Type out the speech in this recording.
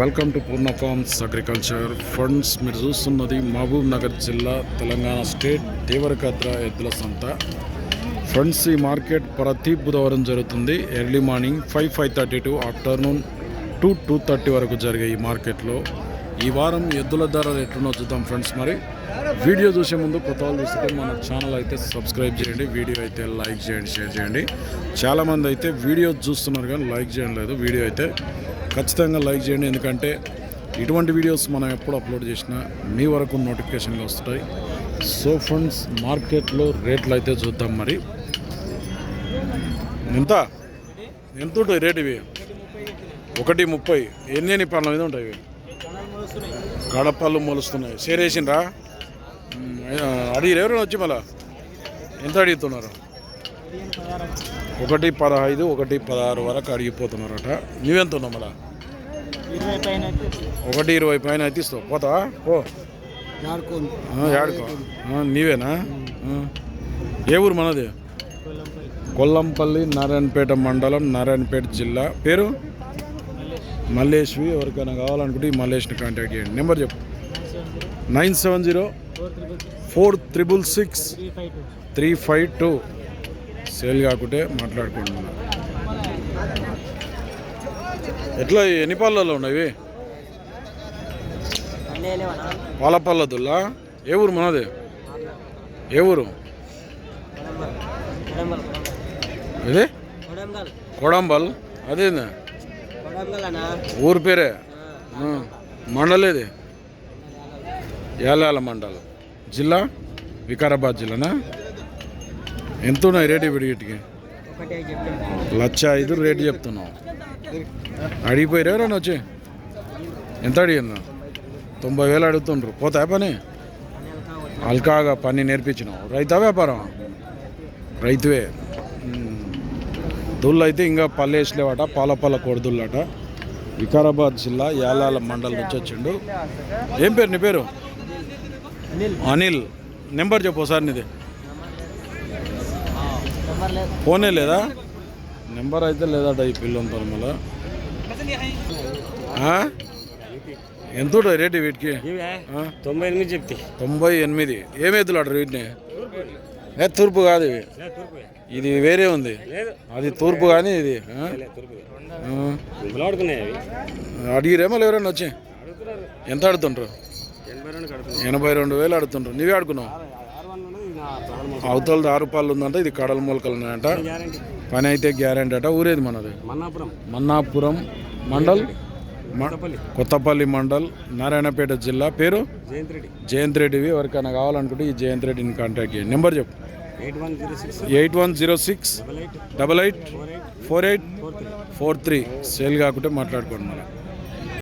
Welcome to Purna farms agriculture funds మీరు చూస్తున్నది మహబూబ్ నగర్ జిల్లా తెలంగాణ స్టేట్ దేవరకద్ర ఎద్దుల సంత. ఫ్రెండ్స్ ఈ మార్కెట్ ప్రతి బుధవారం జరుగుతుంది. Early morning five five thirty to afternoon two two thirty వరకు జరిగే ఈ మార్కెట్లో. ఈ వారం ఎద్దుల ధరలు ఎట్లున్నో చూద్దాం ఫ్రెండ్స్ మరి. వీడియో చూసే ముందు కొత్త వాళ్ళు చూస్తే మన ఛానల్ అయితే సబ్స్క్రైబ్ చేయండి. వీడియో అయితే లైక్ చేయండి షేర్ చేయండి. చాలామంది అయితే వీడియో చూస్తున్నారు కానీ లైక్ చేయడం లేదు వీడియో అయితే ఖచ్చితంగా లైక్ చేయండి. ఎందుకంటే ఇటువంటి వీడియోస్ మనం ఎప్పుడు అప్లోడ్ చేసినా మీ వరకు నోటిఫికేషన్లు వస్తాయి. సో ఫ్రెండ్స్ మార్కెట్లో రేట్లు అయితే చూద్దాం మరి. ఎంత? ఎంత ఉంటాయి రేట్ ఇవి? ఒకటి ముప్పై. ఎన్ని ఎన్ని పనుల మీద ఉంటాయి ఇవి? కడపళ్ళు మొలుస్తున్నాయి. సేరేసిండ్రా అడిగిరు ఎవరైనా వచ్చి మళ్ళా? ఎంత అడుగుతున్నారు? ఒకటి పదహైదు ఒకటి పదహారు వరకు అడిగిపోతున్నారట. నువ్వెంత ఉన్నావు మళ్ళా? ఒకటి ఇరవై పైన అయితే ఇస్తావు. పోతావా? పో. నీవేనా. ఏ ఊరు మనది? కొల్లంపల్లి నారాయణపేట మండలం నారాయణపేట జిల్లా. పేరు? మల్లేష్వి ఎవరికైనా కావాలనుకుంటే ఈ మల్లేష్ని కాంటాక్ట్ చేయండి. నెంబర్ చెప్పు. Nine seven zero four triple six three five two three five two. Sale కాకుంటే మాట్లాడుకోండి మనం. ఎట్లా ఎన్ని పళ్ళలో ఉన్నాయి పాల పళ్ళదుల్లా ఏ ఊరు మనది? ఏ ఊరు? ఇది? కొడంబల్. అదేనా ఊరు పేరే? ఆ, మండల్ ఏది? యాలాల మండల్. జిల్లా? వికారాబాద్ జిల్లానా? ఎంత ఉన్నాయి రేటు విడిగిటికి లక్ష ఐదు రేటు చెప్తున్నావు. అడిగిపోయారు ఎవరైనా వచ్చి? ఎంత అడిగినా తొంభై వేలు అడుగుతుండ్రు. పోతాయా పని? అల్కాగా పని నేర్పించినావు. రైతా వ్యాపారం రైతువే. దుళ్ళు అయితే ఇంకా పల్లేసలేవట పాలపల్ల కొడుదుళ్ళట. వికారాబాద్ జిల్లా యాలాల మండలం నుంచి వచ్చిండు. ఏం పేరు నీ పేరు? అనిల్. నెంబర్ చెప్పు ఒకసారి నీది. ఫోనే లేదా? నెంబర్ అయితే లేదట ఈ పిల్లంతా మళ్ళా? ఎంత ఉంటుంది రేటు వీటికి? తొంభై ఎనిమిది చెప్తే. తొంభై ఎనిమిది. ఏం ఎద్దులాడు వీటిని? ఏ తూర్పు కాదు ఇవి. ఇది వేరే ఉంది. అది తూర్పు కానీ ఇది. అడిగిరేమో ఎవరైనా వచ్చి ఎంత ఆడుతుండ్రు? ఎనభై రెండు వేలు ఆడుతుండ్రు. నీవే ఆడుకున్నావు? అవతలది ఆరు రూపాయలు ఉందంట ఇది కడల మూలకలు ఉన్నాయంట. పని అయితే గ్యారెంటీ అట. ఊరేది మనది? మన్నాపురం. మన్నాపురం మండల్? కొత్తపల్లి. మండల్ నారాయణపేట జిల్లా. పేరు? జయంత్ రెడ్డి. జయంత్ రెడ్డివి. ఎవరికైనా కావాలనుకుంటే ఈ జయంత్ రెడ్డిని కాంటాక్ట్ చేయండి. నెంబర్ చెప్పు. Eight one zero six. Double eight. Four eight four three. Sale కాకుంటే మాట్లాడుకోండి మరి.